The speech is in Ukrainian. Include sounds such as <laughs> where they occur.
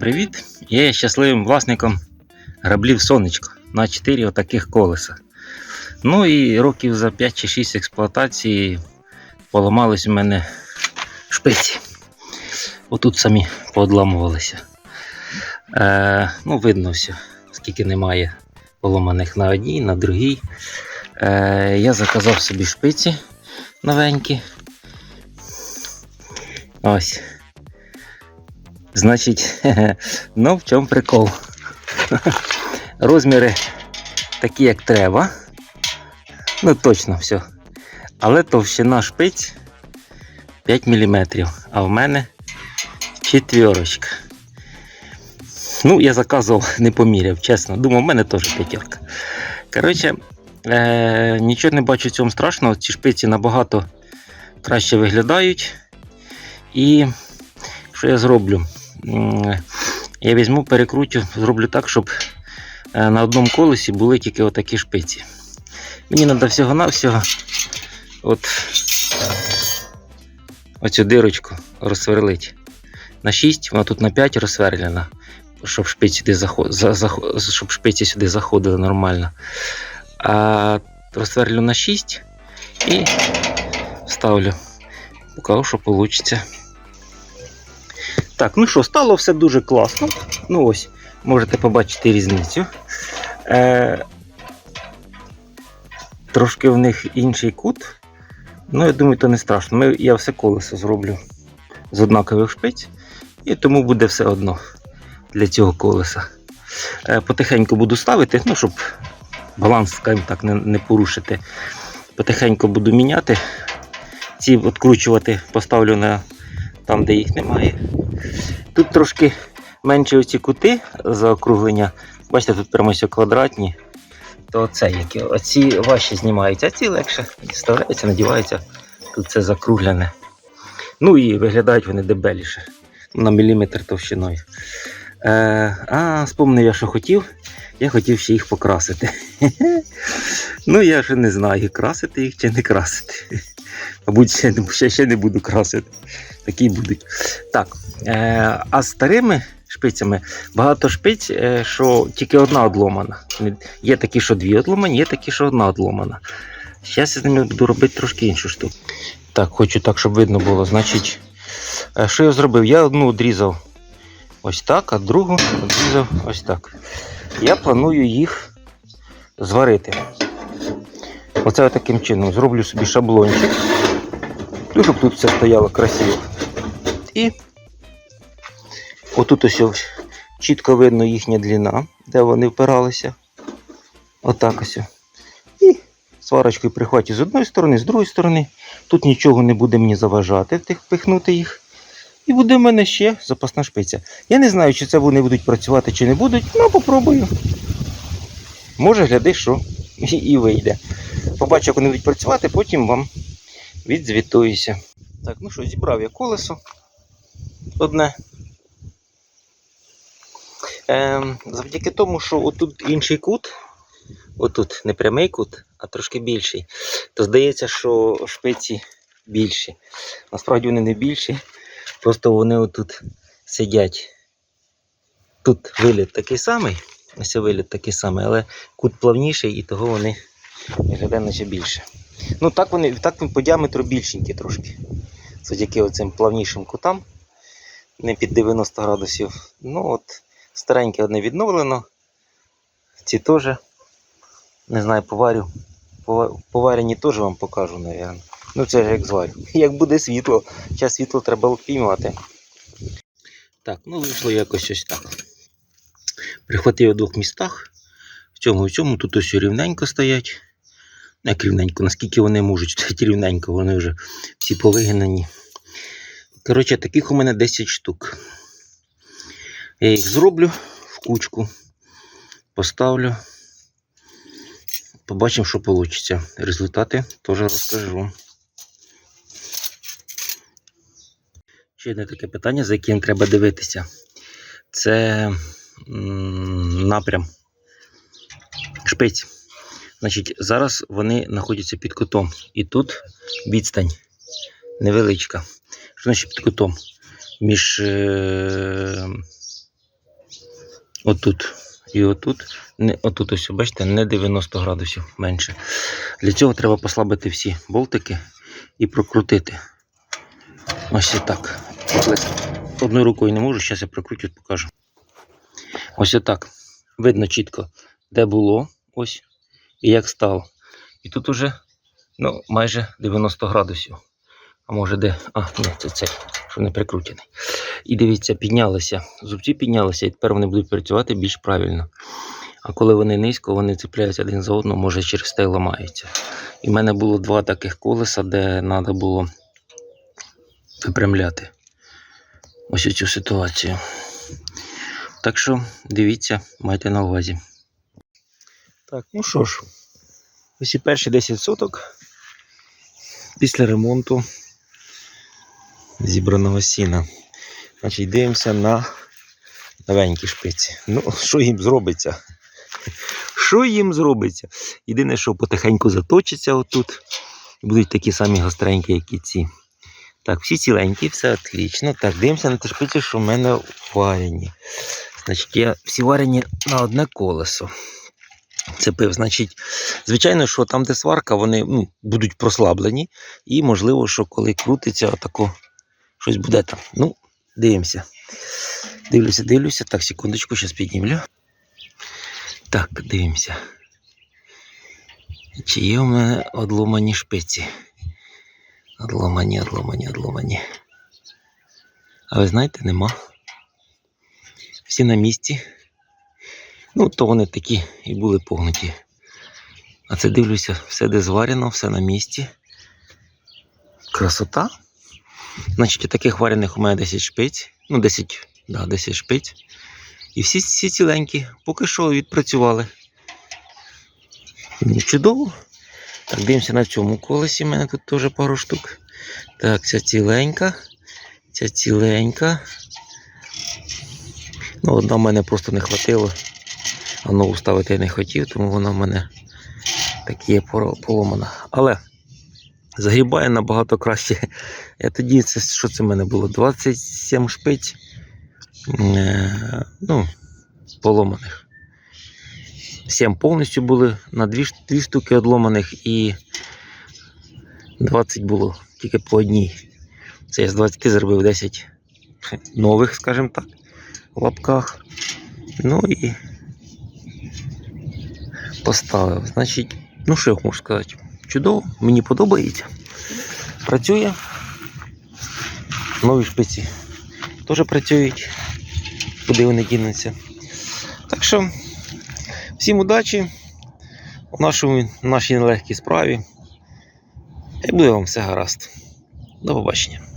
привіт! Я є щасливим власником граблів сонечко на 4 отаких колеса. Ну і років за 5 чи 6 експлуатації поламались у мене шпиці. Отут самі поодламувалися. Е, ну, видно все, скільки немає поламаних на одній, на другій. Е, я заказав собі шпиці новенькі. Ось. Значить, <laughs> ну в чому прикол? <laughs> Розміри такі, як треба. Ну, точно все. Але товщина шпиць 5 мм, а в мене четверочка. Ну, я заказував, <laughs> не поміряв, чесно. Думав, в мене теж п'ятерка. Коротше, е- нічого не бачу в цьому страшного. Ці шпиці набагато краще виглядають. І що я зроблю? Я візьму, перекрутю, зроблю так, щоб е, на одному колесі були тільки отакі шпиці. Мені треба всього-навсього от оцю дирочку розсверлити. На 6, вона тут на 5 розсверлена, щоб шпиці сюди, заход... за... заход- щоб шпиці сюди заходили нормально. А розсверлю на 6 і ставлю. Покажу, що вийде. Так, ну що, стало все дуже класно. Ну ось, можете побачити різницю. Е, трошки в них інший кут. Ну, я думаю, то не страшно. Ми, я все колесо зроблю з однакових шпиць, і тому буде все одно для цього колеса. Е, потихеньку буду ставити, ну, щоб баланс, скажімо так, не, не порушити. Потихеньку буду міняти. Ці відкручувати поставлю на там, де їх немає. Тут трошки менші оці кути заокруглення. Бачите, тут прямо все квадратні. То це які. Оці важче знімаються, а ці легше вставляються, надіваються. Тут це закруглене. Ну і виглядають вони дебеліше. На міліметр товщиною. Е, а, спомнив я, що хотів. Я хотів ще їх покрасити. <laughs> ну, я ще не знаю, красити їх чи не красити. Мабуть, ще, ще, ще не буду красити. Такі будуть. Так, е, а старими шпицями багато шпиць, е, що тільки одна одломана. Є такі, що дві одломані, є такі, що одна одломана. Зараз я з ними буду робити трошки іншу штуку. Так, хочу так, щоб видно було. Значить, е, що я зробив? Я одну одрізав ось так, а другу одрізав ось так. Я планую їх зварити. Оце таким чином зроблю собі шаблончик. Ну, щоб тут все стояло красиво. І отут ось чітко видно їхня длина, де вони впиралися. Отак ось. І сварочкою прихватю з одної сторони, з другої сторони. Тут нічого не буде мені заважати тих пихнути їх. І буде в мене ще запасна шпиця. Я не знаю, чи це вони будуть працювати, чи не будуть, ну попробую. Може, гляди, що <laughs> і вийде. Побачу, як вони будуть працювати, потім вам відзвітуюся. Так, ну що, зібрав я колесо одне. Ем, завдяки тому, що отут інший кут, отут не прямий кут, а трошки більший, то здається, що шпиці більші. Насправді вони не більші, просто вони отут сидять. Тут виліт такий самий, ось виліт такий самий, але кут плавніший і того вони виглядають наче більше. Ну так вони так по діаметру більшенькі трошки. Завдяки оцим плавнішим кутам, не під 90 градусів. Ну от, стареньке одне відновлено. Ці теж. Не знаю, поварю. Поварені теж вам покажу, мабуть. Ну це ж як зварю. <laughs> Як буде світло, час світло треба впіймати. Так, ну вийшло якось ось так. Прихватив у двох містах. В цьому і в цьому тут ось рівненько стоять. Як рівненько, наскільки вони можуть <laughs> стояти рівненько, вони вже всі повигнані. Коротше, таких у мене 10 штук. Я їх зроблю в кучку, поставлю. Побачимо, що вийде. Результати теж розкажу. Ще одне таке питання, за яким треба дивитися. Це м, напрям шпиць. Значить, зараз вони знаходяться під кутом. І тут відстань невеличка. Що значить під кутом? Між е, Отут. І отут, не, отут ось, бачите, не 90 градусів менше. Для цього треба послабити всі болтики і прокрутити. Ось так. Одною рукою не можу, зараз я прокрутю, покажу. Ось отак. Видно чітко, де було, ось, і як стало. І тут уже ну, майже 90 градусів. А може де. А, ні, це цей, що не прикручений. І дивіться, піднялися. Зубці піднялися, і тепер вони будуть працювати більш правильно. А коли вони низько, вони цепляються один за одного, може через те ламаються. І в мене було два таких колеса, де треба було випрямляти ось цю ситуацію. Так що дивіться, майте на увазі. Так, ну що ж, ось і перші 10 соток після ремонту зібраного сіна. Значить, дивимося на новенькі шпиці. Ну, що їм зробиться? Що їм зробиться? Єдине, що потихеньку заточиться отут. І будуть такі самі гостренькі, як і ці. Так, всі ціленькі, все отлично. Так, дивимося на ті шпиці, що в мене варені. Значить, я всі варені на одне колесо. Цепив. Значить, звичайно, що там, де сварка, вони ну, будуть прослаблені. І можливо, що коли крутиться, отако щось буде там. Ну, дивимося. Дивлюся, дивлюся. Так, секундочку, зараз піднімлю. Так, дивимося. Чи є у мене одломані шпиці? Одломані, одломані, одломані. А ви знаєте, нема. Всі на місці. Ну, то вони такі і були погнуті. А це дивлюся, все де зварено, все на місці. Красота. Значить, таких варених у мене 10 шпиць. Ну, 10, да, 10 шпиць. І всі, всі ціленькі, поки що відпрацювали. Ну, чудово. Так, дивимося на цьому колесі. У мене тут теж пару штук. Так, ця ціленька. Ця ціленька. Ну, одна в мене просто не хватило. А нову ставити я не хотів, тому вона в мене так є поломана. Але загрібає набагато краще. Я тоді це що це в мене було? 27 шпиць. Е, ну, поломаних. 7 повністю були на 2, 2 штуки одломаних і 20 було тільки по одній. Це я з 20 зробив 10 нових, скажімо так, в лапках. Ну і поставив. Значить, ну що я можу сказати? Чудово, мені подобається. Працює. Нові шпиці теж працюють, куди вони дінуться. Так що, всім удачі у нашому, нашій нелегкій справі. І буде вам все гаразд. До побачення.